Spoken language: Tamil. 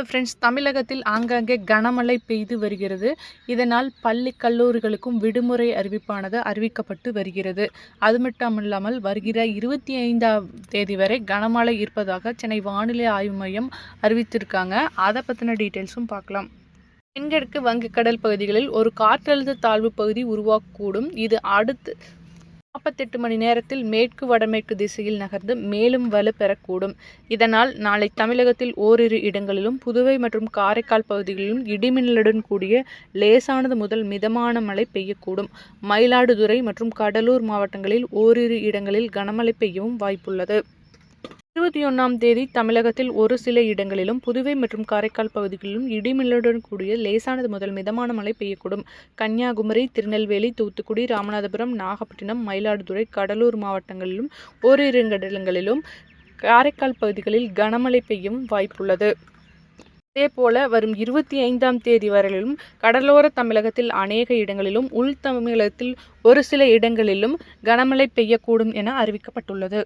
ஃப்ரெண்ட்ஸ் தமிழகத்தில் ஆங்காங்கே கனமழை பெய்து வருகிறது. இதனால் பள்ளி கல்லூரிகளுக்கும் விடுமுறை அறிவிப்பானது அறிவிக்கப்பட்டு வருகிறது. அது மட்டும் இல்லாமல் வருகிற இருபத்தி ஐந்தாம் தேதி வரை கனமழை இருப்பதாக சென்னை வானிலை ஆய்வு மையம் அறிவித்திருக்காங்க. அதை பற்றின டீட்டெயில்ஸும் பார்க்கலாம். தென்கிழக்கு வங்கக்கடல் பகுதிகளில் ஒரு காற்றழுத்த தாழ்வு பகுதி உருவாகக்கூடும். இது அடுத்து நாற்பத்தெட்டு மணி நேரத்தில் மேற்கு வடமேற்கு திசையில் நகர்ந்து மேலும் வலு பெறக்கூடும். இதனால் நாளை தமிழகத்தில் ஓரிரு இடங்களிலும் புதுவை மற்றும் காரைக்கால் பகுதிகளிலும் இடிமின்னலுடன் கூடிய லேசானது முதல் மிதமான மழை பெய்யக்கூடும். மயிலாடுதுறை மற்றும் கடலூர் மாவட்டங்களில் ஓரிரு இடங்களில் கனமழை பெய்யவும் வாய்ப்புள்ளது. இருபத்தி ஒன்றாம் தேதி தமிழகத்தில் ஒரு சில இடங்களிலும் புதுவை மற்றும் காரைக்கால் பகுதிகளிலும் இடிமின்னலுடன் கூடிய லேசானது முதல் மிதமான மழை பெய்யக்கூடும். கன்னியாகுமரி திருநெல்வேலி தூத்துக்குடி ராமநாதபுரம் நாகப்பட்டினம் மயிலாடுதுறை கடலூர் மாவட்டங்களிலும் ஓரிரு இடங்களிலும் காரைக்கால் பகுதிகளில் கனமழை பெய்யும் வாய்ப்புள்ளது. அதேபோல வரும் இருபத்தி ஐந்தாம் தேதி வரையிலும் கடலோர தமிழகத்தில் அநேக இடங்களிலும் உள் தமிழகத்தில் ஒரு சில இடங்களிலும் கனமழை பெய்யக்கூடும் என அறிவிக்கப்பட்டுள்ளது.